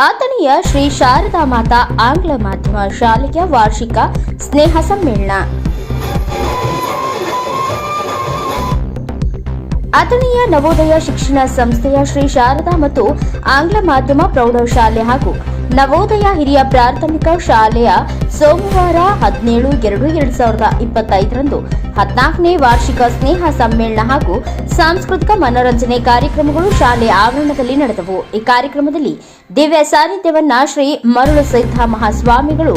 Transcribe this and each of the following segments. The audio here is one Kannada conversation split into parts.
ಆತನಿಯ ಶ್ರೀ ಶಾರದಾ ಮಾತಾ ಆಂಗ್ಲ ಮಾಧ್ಯಮ ಶಾಲೆಯ ವಾರ್ಷಿಕ ಸ್ನೇಹ ಸಮ್ಮೇಳನ. ಆತನೀಯ ನವೋದಯ ಶಿಕ್ಷಣ ಸಂಸ್ಥೆಯ ಶ್ರೀ ಶಾರದಾ ಮತ್ತು ಆಂಗ್ಲ ಮಾಧ್ಯಮ ಪ್ರೌಢಶಾಲೆ ಹಾಗೂ ನವೋದಯ ಹಿರಿಯ ಪ್ರಾಥಮಿಕ ಶಾಲೆಯ ಸೋಮವಾರ ಹದಿನೇಳು ಎರಡು ಎರಡು ಸಾವಿರದ ಇಪ್ಪತ್ತೈದರಂದು ಹದಿನಾಲ್ಕನೇ ವಾರ್ಷಿಕ ಸ್ನೇಹ ಸಮ್ಮೇಳನ ಹಾಗೂ ಸಾಂಸ್ಕೃತಿಕ ಮನೋರಂಜನೆ ಕಾರ್ಯಕ್ರಮಗಳು ಶಾಲೆಯ ಆವರಣದಲ್ಲಿ ನಡೆದವು. ಈ ಕಾರ್ಯಕ್ರಮದಲ್ಲಿ ದಿವ್ಯ ಸಾನ್ನಿಧ್ಯವನ್ನ ಶ್ರೀ ಮರುಳಸಿದ್ಧ ಮಹಾಸ್ವಾಮಿಗಳು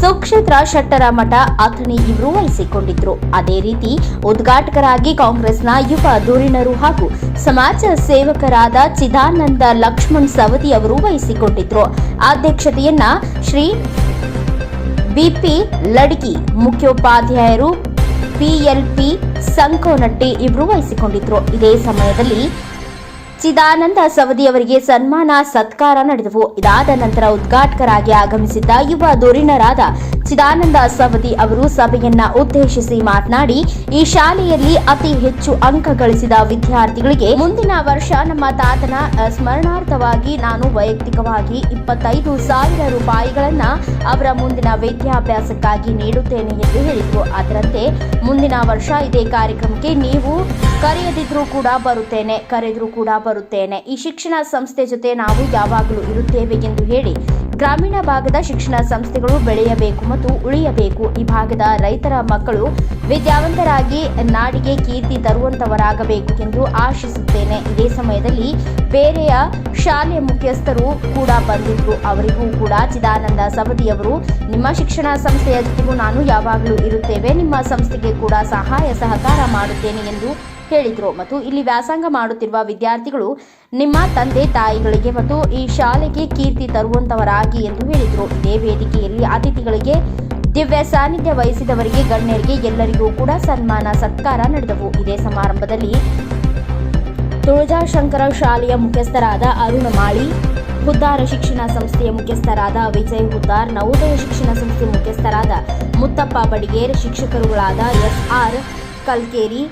ಸುಕ್ಷೇತ್ರ ಶೆಟ್ಟರ ಮಠ ಅಥಣಿ ಇವರು ವಹಿಸಿಕೊಂಡಿದ್ರು. ಅದೇ ರೀತಿ ಉದ್ಘಾಟಕರಾಗಿ ಕಾಂಗ್ರೆಸ್ನ ಯುವ ಧುರೀಣರು ಹಾಗೂ ಸಮಾಜ ಸೇವಕರಾದ ಚಿದಾನಂದ ಲಕ್ಷ್ಮಣ್ ಸವದಿ ಅವರು ವಹಿಸಿಕೊಂಡಿದ್ರು. ಅಧ್ಯಕ್ಷತೆಯನ್ನ ಶ್ರೀ ಬಿಪಿ ಲಡ್ಗಿ ಮುಖ್ಯೋಪಾಧ್ಯಾಯರು ಪಿಎಲ್ಪಿ ಸಂಕೋನಟ್ಟಿ ಇವರು ವಹಿಸಿಕೊಂಡಿದ್ರು. ಇದೇ ಸಮಯದಲ್ಲಿ ಚಿದಾನಂದ ಸವದಿ ಅವರಿಗೆ ಸನ್ಮಾನ, ಸತ್ಕಾರ ನಡೆದವು. ಇದಾದ ನಂತರ ಉದ್ಘಾಟಕರಾಗಿ ಆಗಮಿಸಿದ್ದ ಯುವ ಧುರೀಣರಾದ ಚಿದಾನಂದ ಸವದಿ ಅವರು ಸಭೆಯನ್ನ ಉದ್ದೇಶಿಸಿ ಮಾತನಾಡಿ, ಈ ಶಾಲೆಯಲ್ಲಿ ಅತಿ ಹೆಚ್ಚು ಅಂಕ ಗಳಿಸಿದ ವಿದ್ಯಾರ್ಥಿಗಳಿಗೆ ಮುಂದಿನ ವರ್ಷ ನಮ್ಮ ತಾತನ ಸ್ಮರಣಾರ್ಥವಾಗಿ ನಾನು ವೈಯಕ್ತಿಕವಾಗಿ ಇಪ್ಪತ್ತೈದು ಸಾವಿರ ರೂಪಾಯಿಗಳನ್ನ ಅವರ ಮುಂದಿನ ವಿದ್ಯಾಭ್ಯಾಸಕ್ಕಾಗಿ ನೀಡುತ್ತೇನೆ ಎಂದು ಹೇಳಿದರು. ಅದರಂತೆ ಮುಂದಿನ ವರ್ಷ ಇದೇ ಕಾರ್ಯಕ್ರಮಕ್ಕೆ ನೀವು ಕರೆಯದಿದ್ರೂ ಕೂಡ ಬರುತ್ತೇನೆ. ಕರೆದ್ರೂ ಕೂಡ ಬರುತ್ತೇನೆ. ಈ ಶಿಕ್ಷಣ ಸಂಸ್ಥೆ ಜೊತೆ ನಾವು ಯಾವಾಗಲೂ ಇರುತ್ತೇವೆ ಎಂದು ಹೇಳಿ ಗ್ರಾಮೀಣ ಭಾಗದ ಶಿಕ್ಷಣ ಸಂಸ್ಥೆಗಳು ಬೆಳೆಯಬೇಕು ಮತ್ತು ಉಳಿಯಬೇಕು. ಈ ಭಾಗದ ರೈತರ ಮಕ್ಕಳು ವಿದ್ಯಾವಂತರಾಗಿ ನಾಡಿಗೆ ಕೀರ್ತಿ ತರುವಂತವರಾಗಬೇಕು ಎಂದು ಆಶಿಸುತ್ತೇನೆ. ಇದೇ ಸಮಯದಲ್ಲಿ ಬೇರೆಯ ಶಾಲೆಯ ಮುಖ್ಯಸ್ಥರು ಕೂಡ ಬಂದಿದ್ರು ಅವರಿಗೂ ಕೂಡ ಚಿದಾನಂದ ಸವದಿಯವರು, ನಿಮ್ಮ ಶಿಕ್ಷಣ ಸಂಸ್ಥೆಯ ಜೊತೆಗೂ ನಾನು ಯಾವಾಗಲೂ ಇರುತ್ತೇವೆ. ನಿಮ್ಮ ಸಂಸ್ಥೆಗೆ ಕೂಡ ಸಹಾಯ ಸಹಕಾರ ಮಾಡುತ್ತೇನೆ ಎಂದು ಹೇಳಿದರು. ಮತ್ತು ಇಲ್ಲಿ ವ್ಯಾಸಂಗ ಮಾಡುತ್ತಿರುವ ವಿದ್ಯಾರ್ಥಿಗಳು ನಿಮ್ಮ ತಂದೆ, ತಾಯಿಗಳಿಗೆ ಮತ್ತು ಈ ಶಾಲೆಗೆ ಕೀರ್ತಿ ತರುವಂತವರಾಗಿ ಎಂದು ಹೇಳಿದರು. ಇದೇ ವೇದಿಕೆಯಲ್ಲಿ ಅತಿಥಿಗಳಿಗೆ ದಿವ್ಯ ಸಾನ್ನಿಧ್ಯ ವಹಿಸಿದವರಿಗೆ ಗಣ್ಯರಿಗೆ ಎಲ್ಲರಿಗೂ ಕೂಡ ಸನ್ಮಾನ, ಸತ್ಕಾರ ನಡೆದವು. ಇದೇ ಸಮಾರಂಭದಲ್ಲಿ ತುಳಜಾಶಂಕರ ಶಾಲೆಯ ಮುಖ್ಯಸ್ಥರಾದ ಅರುಣ ಮಾಳಿ ಹುದ್ದಾರ ಶಿಕ್ಷಣ ಸಂಸ್ಥೆಯ ಮುಖ್ಯಸ್ಥರಾದ ವಿಜಯ್ ಹುದ್ದಾರ್, ನವೋದಯ ಶಿಕ್ಷಣ ಸಂಸ್ಥೆ ಮುಖ್ಯಸ್ಥರಾದ Muttappa Badiger, ಶಿಕ್ಷಕರುಗಳಾದ S R Kalkeri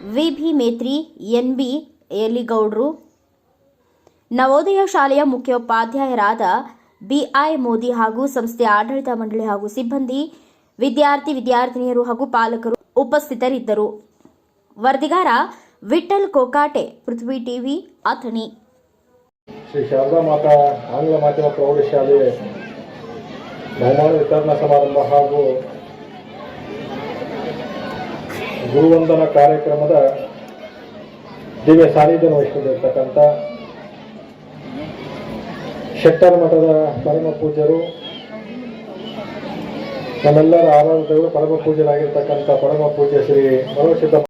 V B Metri N B ಎಲಿಗೌಡ್ರು Navodaya ಶಾಲೆಯ ಮುಖ್ಯೋಪಾಧ್ಯಾಯರಾದ ಬಿಐ ಮೋದಿ ಹಾಗೂ ಸಂಸ್ಥೆಯ ಆಡಳಿತ ಮಂಡಳಿ ಹಾಗೂ ಸಿಬ್ಬಂದಿ, ವಿದ್ಯಾರ್ಥಿ, ವಿದ್ಯಾರ್ಥಿನಿಯರು ಹಾಗೂ ಪಾಲಕರು ಉಪಸ್ಥಿತರಿದ್ದರು. ವರದಿಗಾರ ವಿಠಲ್ ಕೋಕಾಟೆ, ಪೃಥ್ವಿ ಟಿವಿ ಅಥಣಿ. ಶ್ರೀ ಶಾರದಾ ಮಾತಾ ಆಂಗ್ಲ ಮಾಧ್ಯಮ ಪ್ರೌಢಶಾಲೆ ಬಹುಮಾನ ವಿತರಣಾ ಸಮಾರಂಭ ಹಾಗೂ ಗುರುವಂದನ ಕಾರ್ಯಕ್ರಮದ ದಿವ್ಯ ಸಾನ್ನಿಧ್ಯ ವಹಿಸಿಕೊಂಡಿರ್ತಕ್ಕಂಥ ಶೆಟ್ಟರ ಮಠದ ಪರಮ ಪೂಜ್ಯರು, ನಮ್ಮೆಲ್ಲರ ಆರಾಧಕರು ಪರಮ ಪೂಜ್ಯರಾಗಿರ್ತಕ್ಕಂಥ ಪರಮ ಪೂಜ್ಯ ಶ್ರೀ ಮರುಸಿದ್ಧ